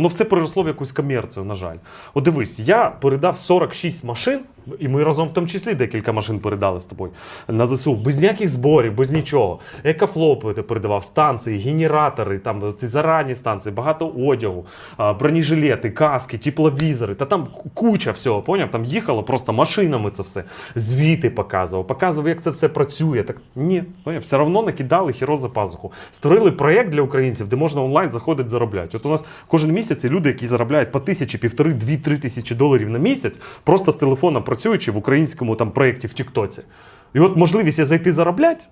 Воно все переросло в якусь комерцію, на жаль. От дивись, я передав 46 машин, і ми разом в тому числі декілька машин передали з тобою на ЗСУ, без ніяких зборів, без нічого. Екофлопи ти передавав, станції, генератори, там ці зарані станції, багато одягу, бронежилети, каски, тепловізори. Та там куча всього, поняв? Там їхало просто машинами це все. Звіти показував, показував, як це все працює. Так ні, поняв? все одно накидали хіро за пазуху. Створили проєкт для українців, де можна онлайн заходити заробляти. От у нас кожен місяць люди, які заробляють по тисячі, півтори, дві, три тисячі доларів на місяць, просто з телефона працюючи в українському там проєкті в Тіктоці. І от можливість зайти заробляти,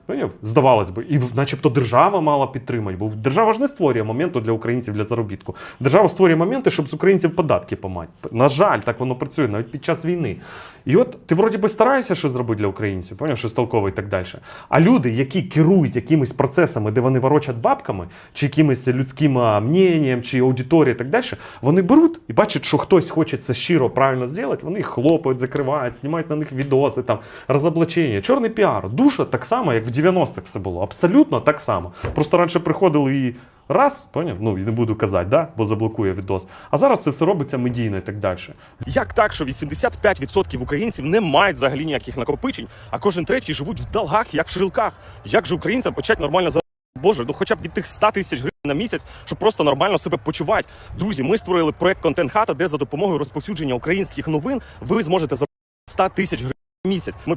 здавалось би, і начебто держава мала підтримати, бо держава ж не створює моменту для українців для заробітку. Держава створює моменти, щоб з українців податки помати. На жаль, так воно працює навіть під час війни. І от ти вроді би стараєшся щось зробити для українців, поняв, щось толкове і так далі. А люди, які керують якимись процесами, де вони ворочать бабками, чи якимось людським мненням, чи аудиторією і так далі, вони беруть і бачать, що хтось хоче це щиро правильно зробити, вони їх хлопають, закривають, знімають на них відоси, там, розоблачення. Чорний піар. Душа так само, як в 90-х все було. Абсолютно так само. Просто раніше приходили і раз, поняв? Ну, і не буду казати, да? бо заблокує відос. А зараз це все робиться медійно і так далі. Як так, що 85% українців не мають взагалі ніяких накопичень, а кожен третій живуть в долгах, як в шрилках? Як же українцям почати нормально за Боже, ну хоча б від тих 100 тисяч гривень на місяць, щоб просто нормально себе почувати. Друзі, ми створили проект Контент Хата, де за допомогою розповсюдження українських новин ви зможете за 100 тисяч гривень на місяць. Ми